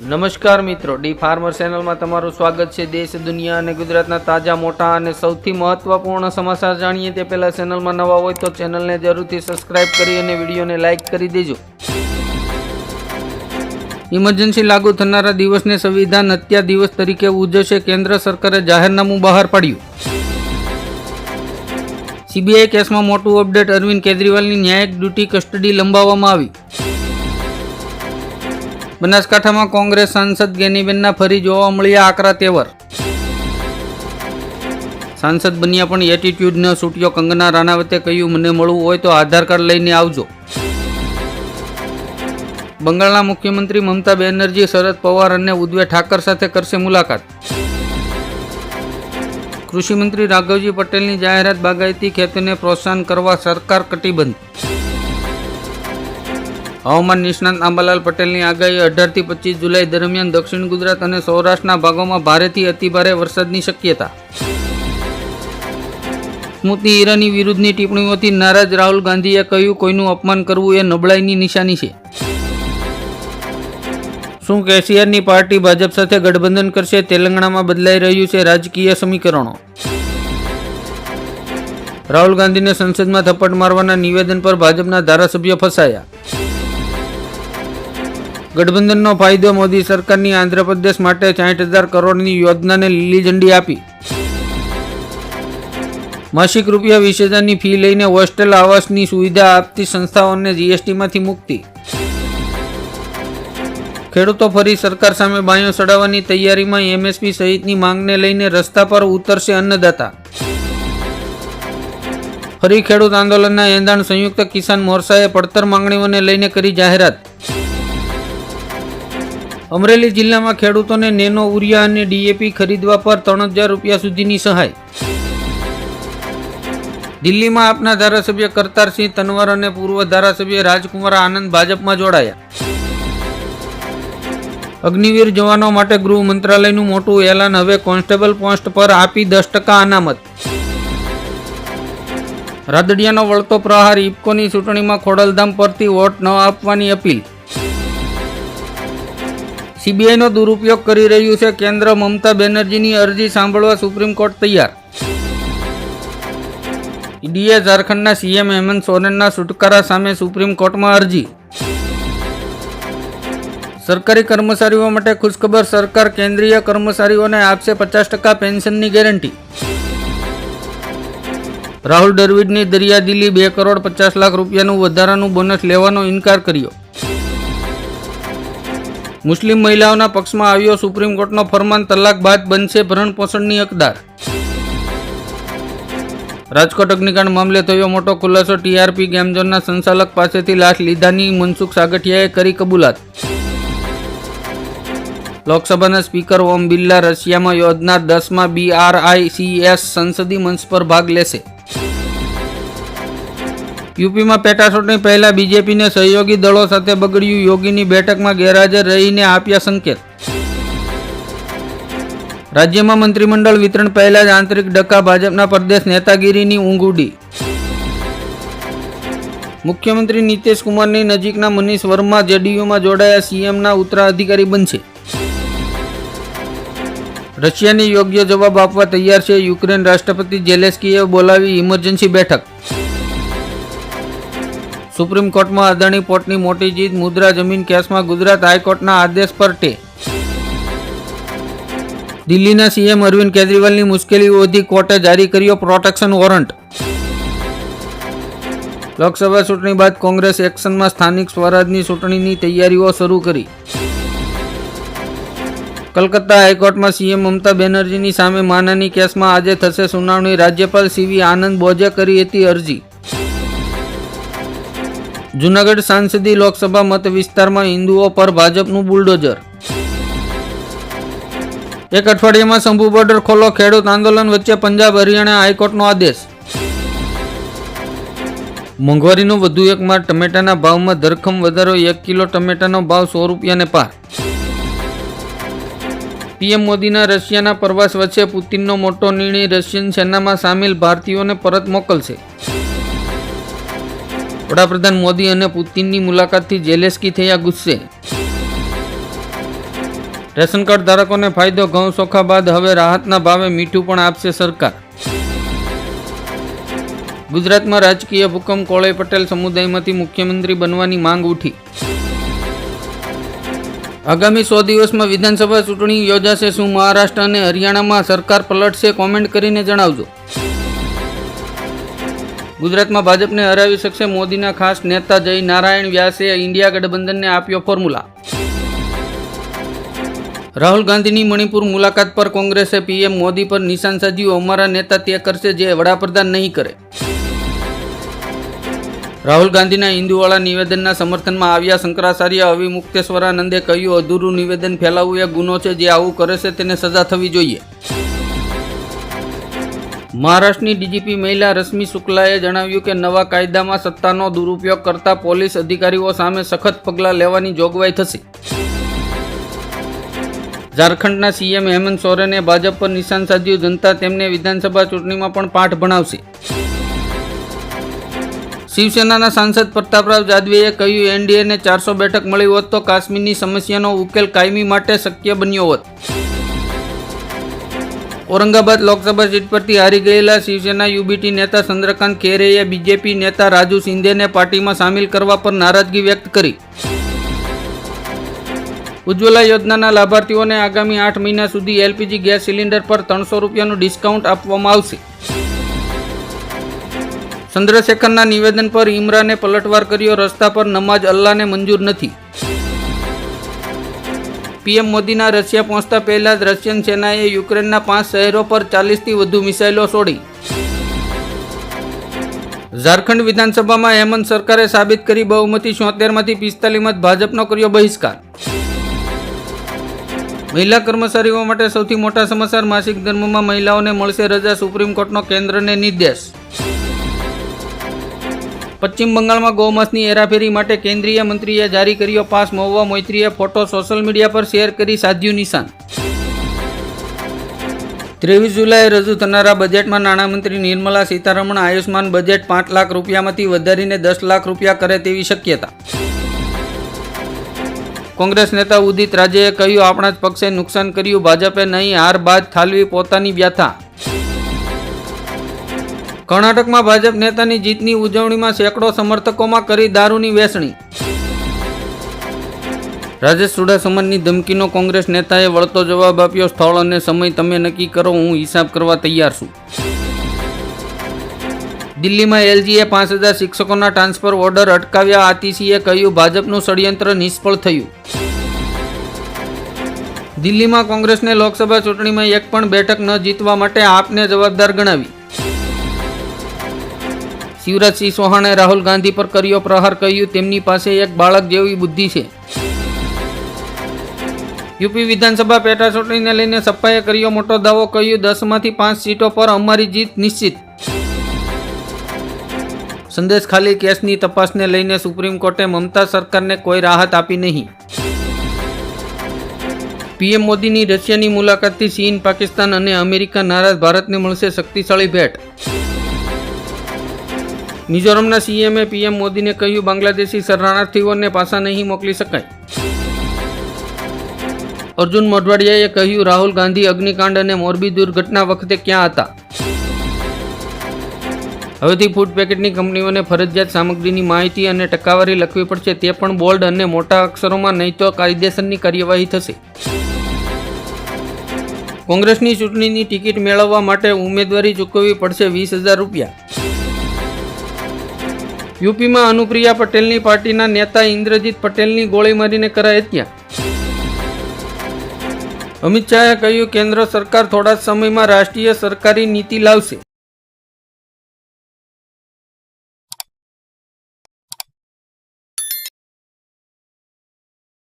નમસ્કાર મિત્રો, D farmer ચેનલમાં તમારું સ્વાગત છે. દેશ, દુનિયા અને ગુજરાતના તાજા, મોટા અને સૌથી મહત્વપૂર્ણ સમાચાર જાણીએ તે પહેલાં ચેનલમાં નવા હોય તો ચેનલને જરૂરથી સબસ્ક્રાઇબ કરી અને વિડીયોને લાઇક કરી દેજો. ઇમરજન્સી લાગુ થનારા દિવસને સંવિધાન હત્યા દિવસ તરીકે ઉજવશે કેન્દ્ર સરકારે જાહેરનામું બહાર પાડ્યું. સીબીઆઈ કેસમાં મોટું અપડેટ અરવિંદ કેજરીવાલની ન્યાયિક ડ્યુટી કસ્ટડી લંબાવવામાં આવી. બનાસકાંઠામાં કોંગ્રેસ સાંસદ ગેનીબેનના ફરી જોવા મળ્યા આકરા તેવર. સાંસદ બન્યા પણ એટીટ્યુડ ન છૂટ્યો કંગના રાણાવતે કહ્યું, મને મળવું હોય તો આધાર કાર્ડ લઈને આવજો. બંગાળના મુખ્યમંત્રી મમતા બેનર્જી, શરદ પવાર અને ઉદ્વે ઠાકર સાથે કરશે મુલાકાત. કૃષિમંત્રી રાઘવજી પટેલની જાહેરાત બાગાયતી ખેતીને પ્રોત્સાહન કરવા સરકાર કટિબદ્ધ. હવામાન નિષ્ણાંત આંબાલાલ પટેલની આગાહી અઢારથી પચીસ જુલાઈ દરમિયાન દક્ષિણ ગુજરાત અને સૌરાષ્ટ્રના ભાગોમાં ભારેથી અતિભારે વરસાદની શક્યતા. સ્મૃતિ ઈરાની વિરુદ્ધની ટિપ્પણીઓથી નારાજ રાહુલ ગાંધીએ કહ્યું, કોઈનું અપમાન કરવું એ નબળાઈની નિશાની છે. શું કેસીઆરની પાર્ટી ભાજપ સાથે ગઠબંધન કરશે? તેલંગાણામાં બદલાઈ રહ્યું છે રાજકીય સમીકરણો. રાહુલ ગાંધીને સંસદમાં થપ્પડ મારવાના નિવેદન પર ભાજપના ધારાસભ્યો ફસાયા. ગઠબંધનનો ફાયદો મોદી સરકારની આંધ્રપ્રદેશ માટે સાઠ હજાર કરોડની યોજનાને લીલી ઝંડી આપી. માસિક રૂપિયા વીસ હજારની ફી લઈને હોસ્ટેલ આવાસની સુવિધા આપતી સંસ્થાઓને જીએસટીમાંથી મુક્તિ. ખેડૂતો ફરી સરકાર સામે બાયો ચડાવવાની તૈયારીમાં એમએસપી સહિતની માંગને લઈને રસ્તા પર ઉતરશે અન્નદાતા. ફરી ખેડૂત આંદોલનના એંધાણ સંયુક્ત કિસાન મોરચાએ પડતર માંગણીઓને લઈને કરી જાહેરાત. અમરેલી જિલ્લામાં ખેડૂતોને નેનો ઉરિયા અને ડીએપી ખરીદવા પર ત્રણ હજાર રૂપિયા સુધીની સહાય. દિલ્હીમાં આપના ધારાસભ્ય કરતારસિંહ તનવર અને પૂર્વ ધારાસભ્ય રાજકુમાર આનંદ ભાજપમાં જોડાયા. અગ્નિવીર જવાનો માટે ગૃહ મંત્રાલયનું મોટું એલાન હવે કોન્સ્ટેબલ પોસ્ટ પર આપી દસ ટકા અનામત. રાદડિયાનો વળતો પ્રહાર ઇફકોની ચૂંટણીમાં ખોડલધામ પરથી વોટ ન આપવાની અપીલ. સીબીઆઈનો દુરુપયોગ કરી રહ્યું છે કેન્દ્ર મમતા બેનર્જીની અરજી સાંભળવા સુપ્રીમ કોર્ટ તૈયાર. ઈડીએ ઝારખંડના સીએમ હેમંત સોરેનના છુટકારા સામે સુપ્રીમ કોર્ટમાં અરજી. સરકારી કર્મચારીઓ માટે ખુશખબર સરકાર કેન્દ્રીય કર્મચારીઓને આપશે પચાસ ટકા પેન્શનની ગેરંટી. રાહુલ દ્રવિડની દરિયાદિલી બે કરોડ પચાસ લાખ રૂપિયાનું વધારાનું બોનસ લેવાનો ઇનકાર કર્યો. મુસ્લિમ મહિલાઓના પક્ષમાં આવ્યો સુપ્રીમ કોર્ટનો ફરમાન તલાક બાદ બનશે ભરણ પોષણની હકદાર. રાજકોટ અગ્નિકાંડ મામલે થયો મોટો ખુલાસો. ટીઆરપી ગેમઝોનના સંચાલક પાસેથી લાશ લીધાની મનસુખ સાગઠિયાએ કરી કબૂલાત. લોકસભાના સ્પીકર ઓમ બિરલા રશિયામાં યોજનાર દસમાં બીઆરઆઈસીએસ સંસદીય મંચ પર ભાગ લેશે. યુપીમાં પેટા ચૂંટણી પહેલા બીજેપીને સહયોગી દળો સાથે બગડ્યું. યોગીની બેઠકમાં ગેરહાજર રહીને આપ્યા સંકેત. રાજ્યમાં મંત્રીમંડળ વિતરણ પહેલા જ આંતરિક ડકા ભાજપના પ્રદેશ નેતાગીરીની ઊંઘ ઉડી મુખ્યમંત્રી નીતિશ કુમારની નજીકના મનીષ વર્મા જેડીયુમાં જોડાયા સીએમના ઉત્તરાધિકારી બનશે. રશિયાને યોગ્ય જવાબ આપવા તૈયાર છે યુક્રેન રાષ્ટ્રપતિ જેલેસ્કીએ બોલાવી ઇમરજન્સી બેઠક. સુપ્રીમ કોર્ટમાં અદાણી પોર્ટની મોટી જીત મુદ્રા જમીન કેસમાં ગુજરાત હાઈકોર્ટના આદેશ પર ટે દિલ્હીના સીએમ અરવિંદ કેજરીવાલની મુશ્કેલી વધી કોર્ટે જારી કર્યો પ્રોટેક્શન વોરંટ. લોકસભા ચૂંટણી બાદ કોંગ્રેસ એક્શનમાં સ્થાનિક સ્વરાજની ચૂંટણીની તૈયારીઓ શરૂ કરી. કલકત્તા હાઈકોર્ટમાં સીએમ મમતા બેનર્જીની સામે માનાની કેસમાં આજે થશે સુનાવણી. રાજ્યપાલ સીવી આનંદ બોજે કરી હતી અરજી. જૂનાગઢ સાંસદી લોકસભા મત વિસ્તારમાં હિન્દુઓ પર ભાજપનું બુલડોઝર. એક અઠવાડિયામાં શંભુ બોર્ડર ખોલો ખેડૂત આંદોલન વચ્ચે પંજાબ હરિયાણા હાઈકોર્ટનો આદેશ. મોંઘવારીનો વધુ એક માર ટમેટાના ભાવમાં ધરખમ વધારો, એક કિલો ટમેટાનો ભાવ સો રૂપિયાને પાર. પીએમ મોદીના રશિયાના પ્રવાસ વચ્ચે પુતિનનો મોટો નિર્ણય રશિયન સેનામાં સામેલ ભારતીયોને પરત મોકલશે. વડાપ્રધાન મોદી અને પુતિનની મુલાકાતથી જેલેસ્કી થયા ગુસ્સે. રેશન કાર્ડ ધારકોને ફાયદો, ઘઉં સોખા બાદ હવે રાહતના ભાવે મીઠું પણ આપશે સરકાર. ગુજરાતમાં રાજકીય ભૂકંપ કોળે પટેલ સમુદાયમાંથી મુખ્યમંત્રી બનવાની માંગ ઉઠી. આગામી સો દિવસમાં વિધાનસભા ચૂંટણી યોજાશે, શું મહારાષ્ટ્ર અને હરિયાણામાં સરકાર પલટશે, કોમેન્ટ કરીને જણાવજો. ગુજરાતમાં ભાજપને હરાવી શકશે મોદીના ખાસ નેતા જય નારાયણ વ્યાસે ઇન્ડિયા ગઠબંધનને આપ્યો ફોર્મ્યુલા. રાહુલ ગાંધીની મણિપુર મુલાકાત પર કોંગ્રેસે પીએમ મોદી પર નિશાન સાધ્યું. અમારા નેતા તે કરશે જે વડાપ્રધાન નહીં કરે. રાહુલ ગાંધીના હિન્દુવાળા નિવેદનના સમર્થનમાં આવ્યા શંકરાચાર્ય અવિમુક્તેશ્વરાનંદે કહ્યું, અધૂરું નિવેદન ફેલાવવું એ ગુનો છે. જે આવું કરે છે તેને સજા થવી જોઈએ. મહારાષ્ટ્રની ડીજીપી મહિલા રશ્મિ શુક્લાએ જણાવ્યું કે નવા કાયદામાં સત્તાનો દુરુપયોગ કરતા પોલીસ અધિકારીઓ સામે સખત પગલાં લેવાની જોગવાઈ થશે. ઝારખંડના સીએમ હેમંત સોરેને ભાજપ પર નિશાન સાધ્યું, જનતા તેમને વિધાનસભા ચૂંટણીમાં પણ પાઠ ભણાવશે. શિવસેનાના સાંસદ પ્રતાપરાવ જાદવેએ કહ્યું, એનડીએને ચારસો બેઠક મળી હોત તો કાશ્મીરની સમસ્યાનો ઉકેલ કાયમી માટે શક્ય બન્યો હોત. ઔરંગાબાદ લોકસભા સીટ પરથી હારી ગયેલા શિવસેના યુબીટી નેતા ચંદ્રકાંત ખેરેએ બીજેપી નેતા રાજુ શિંદેને પાર્ટીમાં સામેલ કરવા પર નારાજગી વ્યક્ત કરી. ઉજ્જવલા યોજનાના લાભાર્થીઓને આગામી આઠ મહિના સુધી એલપીજી ગેસ સિલિન્ડર પર ત્રણસો રૂપિયાનું ડિસ્કાઉન્ટ આપવામાં આવશે. ચંદ્રશેખરના નિવેદન પર ઇમરાને પલટવાર કર્યો રસ્તા પર નમાજ અલ્લાહને મંજૂર નથી. પીએમ મોદીના રશિયા પહોંચતા પહેલા જ રશિયન સેનાએ યુક્રેનના પાંચ શહેરો પર ચાલીસથી વધુ મિસાઇલો છોડી. ઝારખંડ વિધાનસભામાં હેમંત સરકારે સાબિત કરી બહુમતી છોતેરમાંથી પિસ્તાલીસમાં ભાજપનો કર્યો બહિષ્કાર. મહિલા કર્મચારીઓ માટે સૌથી મોટા સમાચાર, માસિક ધર્મમાં મહિલાઓને મળશે રજા, સુપ્રીમ કોર્ટનો કેન્દ્રને નિર્દેશ. પશ્ચિમ બંગાળમાં ગૌમાંસની હેરાફેરી માટે કેન્દ્રીય મંત્રીએ જારી કર્યો પાસ. મહુવા મૈત્રીએ ફોટો સોશિયલ મીડિયા પર શેર કરી સાધ્યું નિશાન. ત્રેવીસ જુલાઈએ રજૂ થનારા બજેટમાં નાણામંત્રી નિર્મલા સીતારમણ આયુષ્માન બજેટ પાંચ લાખ રૂપિયામાંથી વધારીને દસ લાખ રૂપિયા કરે તેવી શક્યતા. કોંગ્રેસ નેતા ઉદિત રાજેએ કહ્યું, આપણા જ પક્ષે નુકસાન કર્યું, ભાજપે નહીં, હાર બાદ ઠાલવી પોતાની વ્યથા. કર્ણાટકમાં ભાજપ નેતાની જીતની ઉજવણીમાં સેંકડો સમર્થકોમાં કરી દારૂની વેચણી રાજેશ ચુડાસમાની ધમકીનો કોંગ્રેસ નેતાએ વળતો જવાબ આપ્યો, સ્થળ અને સમય તમે નક્કી કરો, હું હિસાબ કરવા તૈયાર છું. દિલ્હીમાં એલજીએ પાંચ હજાર શિક્ષકોના ટ્રાન્સફર ઓર્ડર અટકાવ્યા, આતિશીએ કહ્યું, ભાજપનું ષડયંત્ર નિષ્ફળ થયું. દિલ્હીમાં કોંગ્રેસને લોકસભા ચૂંટણીમાં એક પણ બેઠક ન જીતવા માટે આપને જવાબદાર ગણાવી. શિવરાજસિંહ ચૌહાણે રાહુલ ગાંધી પર કર્યો પ્રહાર, કહ્યું, તેમની પાસે એક બાળક જેવી બુદ્ધિ છે. યુપી વિધાનસભા પેટા ચૂંટણીને લઈને સપાએ કર્યો મોટો દાવો, કહ્યું, દસમાંથી પાંચ સીટો પર અમારી જીત નિશ્ચિત. સંદેશ ખાલી કેસની તપાસને લઈને સુપ્રીમ કોર્ટે મમતા સરકારને કોઈ રાહત આપી નહીં. પીએમ મોદીની રશિયાની મુલાકાતથી ચીન, પાકિસ્તાન અને અમેરિકા નારાજ, ભારતને મળશે શક્તિશાળી ભેટ. મિઝોરમના સીએમએ પીએમ મોદીને કહ્યું, બાંગ્લાદેશી શરણાર્થીઓને પાછા નહીં મોકલી શકાય. અર્જુન મોઢવાડિયાએ કહ્યું, રાહુલ ગાંધી અગ્નિકાંડ અને મોરબી દુર્ઘટના વખતે ક્યાં હતા? હવેથી ફૂડ પેકેટની કંપનીઓને ફરજિયાત સામગ્રીની માહિતી અને ટકાવારી લખવી પડશે, તે પણ બોલ્ડ અને મોટા અક્ષરોમાં, નહીં તો કાયદેસરની કાર્યવાહી થશે. કોંગ્રેસની ચૂંટણીની ટિકિટ મેળવવા માટે ઉમેદવારી ચૂકવવી પડશે વીસ હજાર રૂપિયા. યુપીમાં અનુપ્રિયા પટેલની પાર્ટીના નેતા ઇન્દ્રજીત પટેલની ગોળી મારીને કરાઈ હત્યા. અમિત શાહે કહ્યું, કેન્દ્ર સરકાર થોડા સમયમાં રાષ્ટ્રીય સરકારી નીતિ લાવશે.